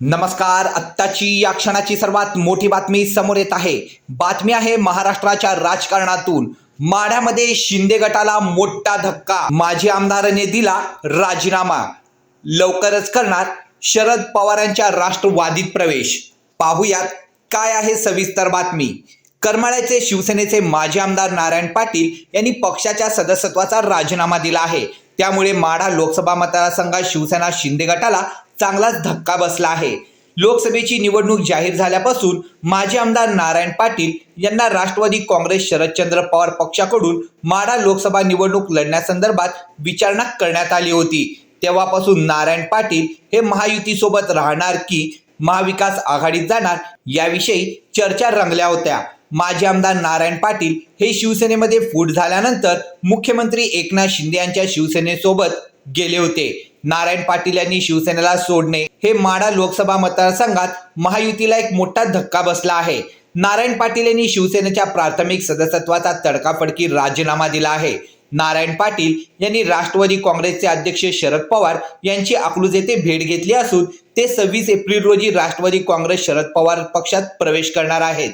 नमस्कार. आत्ताची या क्षणाची सर्वात मोठी बातमी समोर येत आहे. बातमी आहे महाराष्ट्राच्या राजकारणातून. माढ्यामध्ये शिंदे गटाला मोठा धक्का. माजी आमदाराने दिला राजीनामा. लवकरच करणार शरद पवारांच्या राष्ट्रवादीत प्रवेश. पाहूयात काय आहे सविस्तर बातमी. करमाळ्याचे शिवसेनेचे माजी आमदार नारायण पाटील यांनी पक्षाच्या सदस्यत्वाचा राजीनामा दिला आहे. त्यामुळे माढा लोकसभा मतदारसंघात शिवसेना शिंदे गटाला चांगलाच धक्का बसला आहे. लोकसभेची निवडणूक जाहीर झाल्यापासून माजी आमदार नारायण पाटील यांना राष्ट्रवादी काँग्रेस शरदचंद्र पवार पक्षाकडून माढा लोकसभा निवडणूक लढण्यासंदर्भात विचारणा करण्यात आली होती. तेव्हापासून नारायण पाटील हे महायुतीसोबत राहणार की महाविकास आघाडीत जाणार याविषयी चर्चा रंगल्या होत्या. माजी आमदार नारायण पाटील हे शिवसेनेमध्ये फूट झाल्यानंतर मुख्यमंत्री एकनाथ शिंदे यांच्या शिवसेनेसोबत गेले होते. नारायण पाटील यांनी शिवसेनेला सोडणे हे माडा लोकसभा मतदारसंघात महायुतीला एक मोठा धक्का बसला आहे. नारायण पाटील यांनी शिवसेनेच्या प्राथमिक सदस्यत्वाचा तडकाफडकी राजीनामा दिला आहे. नारायण पाटील यांनी राष्ट्रवादी काँग्रेसचे अध्यक्ष शरद पवार यांची अकलूज येथे भेट घेतली असून ते सव्वीस एप्रिल रोजी राष्ट्रवादी काँग्रेस शरद पवार पक्षात प्रवेश करणार आहेत.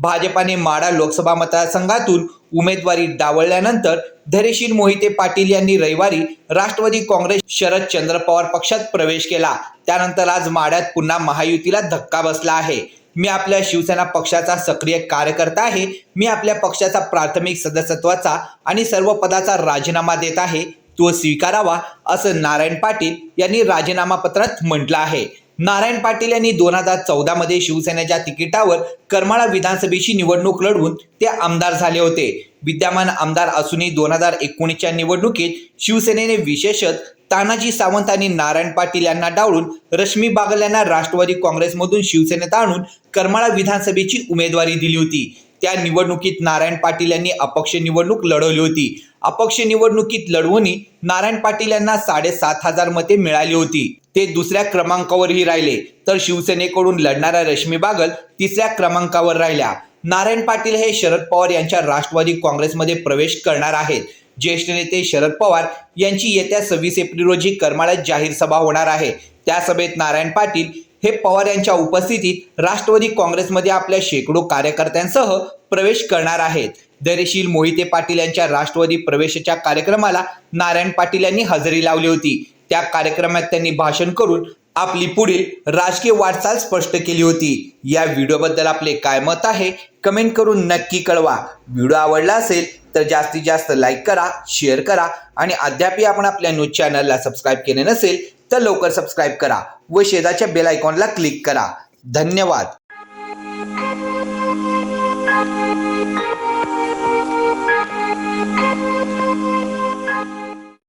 भाजपाने माढा लोकसभा मतदारसंघातून उमेदवारी डावळल्यानंतर धैर्यशील मोहिते पाटील यांनी रविवारी राष्ट्रवादी काँग्रेस शरद चंद्र पवार पक्षात प्रवेश केला. त्यानंतर आज माढ्यात पुन्हा महायुतीला धक्का बसला आहे. मी आपल्या शिवसेना पक्षाचा सक्रिय कार्यकर्ता आहे. मी आपल्या पक्षाचा प्राथमिक सदस्यत्वाचा आणि सर्व पदाचा राजीनामा देत आहे. तो स्वीकारावा असं नारायण पाटील यांनी राजीनामा पत्रात म्हटलं आहे. नारायण पाटील यांनी दोन हजार चौदामध्ये शिवसेनेच्या तिकिटावर करमाळा विधानसभेची निवडणूक लढवून ते आमदार झाले होते. विद्यमान आमदार असूनही दोन हजार एकोणीसच्या निवडणुकीत शिवसेनेने विशेषत तानाजी सावंत आणि नारायण पाटील यांना डावळून रश्मी बागल यांना राष्ट्रवादी काँग्रेसमधून शिवसेनेत आणून करमाळा विधानसभेची उमेदवारी दिली होती. त्या निवडणुकीत नारायण पाटील यांनी अपक्ष निवडणूक लढवली होती. अपक्ष निवडणुकीत लढवूनही नारायण पाटील यांना साडेसात हजार मते मिळाली होती. ते दुसऱ्या क्रमांकावरही राहिले. तर शिवसेनेकडून लढणाऱ्या रश्मी बागल तिसऱ्या क्रमांकावर राहिल्या. नारायण पाटील हे शरद पवार यांच्या राष्ट्रवादी काँग्रेसमध्ये प्रवेश करणार आहेत. ज्येष्ठ नेते शरद पवार यांची येत्या सव्वीस एप्रिल रोजी करमाळ्यात जाहीर सभा होणार आहे. त्या सभेत नारायण पाटील हे पवार यांच्या उपस्थितीत राष्ट्रवादी काँग्रेसमध्ये आपल्या शेकडो कार्यकर्त्यांसह प्रवेश करणार आहेत. धैर्यशील मोहिते पाटील यांच्या राष्ट्रवादी प्रवेशाच्या कार्यक्रमाला नारायण पाटील यांनी हजेरी लावली होती. त्या कार्यक्रमात त्यांनी भाषण करून आपली पुढील राजकीय वाटचाल स्पष्ट केली होती. या व्हिडिओबद्दल आपले काय मत आहे कमेंट करून नक्की कळवा. व्हिडिओ आवडला असेल तर जास्तीत जास्त लाईक करा शेअर करा आणि अद्यापही आपण आपल्या न्यूज चॅनलला सबस्क्राईब केले नसेल तर लवकर सबस्क्राईब करा व शेजारच्या बेल आयकॉनला क्लिक करा. धन्यवाद.